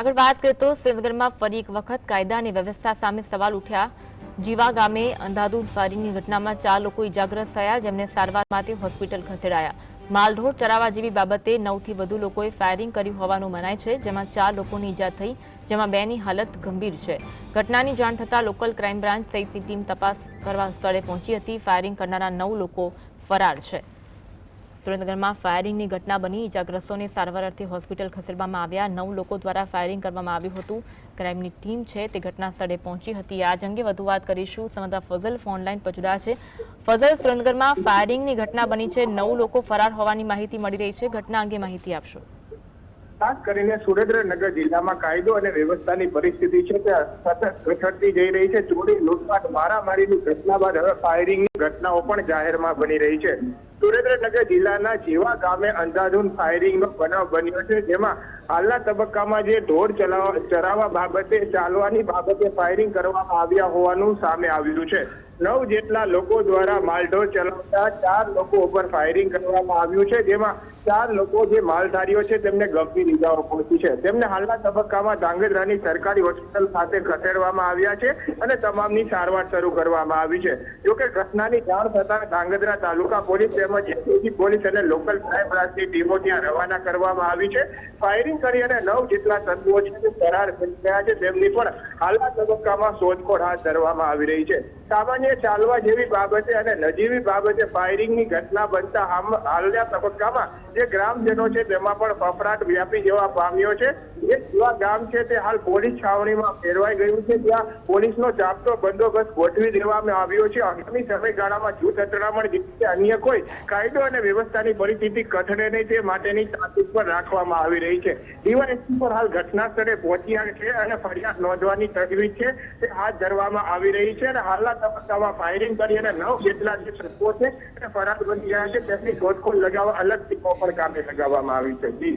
આગળ વાત કરીએ તો શ્રીનગરમાં ફરી એક વખત કાયદા અને વ્યવસ્થા સામે સવાલ ઉઠ્યા. જીવા ગામે અંધાધૂંધ ફાયરિંગની ઘટનામાં ચાર લોકો ઇજાગ્રસ્ત થયા, જેમને સારવાર માટે હોસ્પિટલ ખસેડાયા. માલઢોર ચરાવવા જેવી બાબતે નવથી વધુ લોકોએ ફાયરિંગ કર્યું હોવાનું મનાય છે, જેમાં ચાર લોકોની ઇજા થઈ, જેમાં બેની હાલત ગંભીર છે. ઘટનાની જાણ થતાં લોકલ ક્રાઇમ બ્રાન્ચ સહિતની ટીમ તપાસ કરવા સ્થળે પહોંચી હતી. ફાયરિંગ કરનારા નવ લોકો ફરાર છે. સુરેન્દ્રનગરમાં ફાયરિંગની ઘટના બની. ઇજાગ્રસ્તોને સારવાર અર્થે હોસ્પિટલ ખસેડવામાં આવ્યા. નવ લોકો દ્વારા ફાયરિંગ કરવામાં આવ્યું હતું. ક્રાઇમની ટીમ છે તે ઘટના પહોંચી હતી. આજ અંગે વધુ વાત કરીશું. સંવાદદાતા ફઝલ ફોનલાઈન પર છે. ફઝલ સુરેન્દ્રનગરમાં ફાયરિંગની ઘટના બની છે. નવ લોકો ફરાર હોવાની માહિતી મળી રહી છે. ઘટના અંગે માહિતી આપશો. ખાસ કરીને સુરેન્દ્રનગર જિલ્લામાં કાયદો અને વ્યવસ્થાની પરિસ્થિતિ છે તે સતત ઘટતી જઈ રહી છે. ચોરી લૂંટફાટ મારામારીની ઘટના બાદ હવે ફાયરિંગની ઘટનાઓ પણ જાહેરમાં બની રહી છે. સુરેન્દ્રનગર જિલ્લાના જેવા ગામે અંધાધૂન ફાયરિંગનો બનાવ બન્યો છે, જેમાં હાલના તબક્કામાં જે ઢોર ચરાવવા બાબતે, ચાલવાની બાબતે ફાયરિંગ કરવામાં આવ્યા હોવાનું સામે આવ્યું છે. નવ જેટલા લોકો દ્વારા માલઢોર ચલાવતા ચાર લોકો ઉપર ફાયરિંગ કરવામાં આવ્યું છે, જેમાં ચાર લોકો જે માલધારીઓ છે, તેમને ગંભીર ઇજાઓ પહોંચી છે. તેમને હાલના તબક્કામાં ધાંગધ્રાની સરકારી હોસ્પિટલ ખાતે ખસેડવામાં આવ્યા છે અને તમામની સારવાર શરૂ કરવામાં આવી છે. જોકે ઘટનાની જાણ થતાં ધાંગધ્રા તાલુકા પોલીસ તેમજ એસઓજી પોલીસ અને લોકલ ક્રાઇમ બ્રાન્ચની ટીમો ત્યાં રવાના કરવામાં આવી છે. ફાયરિંગ કરી અને નવ જેટલા તત્વો છે તે ફરાર થઈ ગયા છે. તેમની પણ હાલના તબક્કામાં શોધખોળ હાથ ધરવામાં આવી રહી છે. સામાન્ય ચાલવા જેવી બાબતે અને નજીવી બાબતે ફાયરિંગની ઘટના બનતા હાલના તબક્કામાં જે ગ્રામજનો છે તેમાં પણ ફફડાટ વ્યાપી જવા પામ્યો છે. એ જેવા ગામ છે તે હાલ પોલીસ છાવણીમાં ફેરવાઈ ગયું છે ત્યાં પોલીસનો ચાપતો બંદોબસ્ત ગોઠવી દેવામાં આવ્યો છે. આગામી સમયગાળામાં જૂથ અથડામણ કે અન્ય કોઈ કાયદો અને વ્યવસ્થાની પરિસ્થિતિ કથળે નહીં તે માટેની તાકીદ પર રાખવામાં આવી રહી છે. ડીવાયએસપી પર હાલ ઘટના સ્થળે પહોંચ્યા છે અને ફરિયાદ નોંધવાની તજવીજ છે તે હાથ ધરવામાં આવી રહી છે અને હાલના તબક્કામાં ફાયરિંગ કરી અને નવ જેટલા જે તત્વો છે તે ફરાર બની ગયા છે. તેમની શોધખોળ લગાવવા અલગ ટીમો પણ કામે લગાવવામાં આવી છે. જી.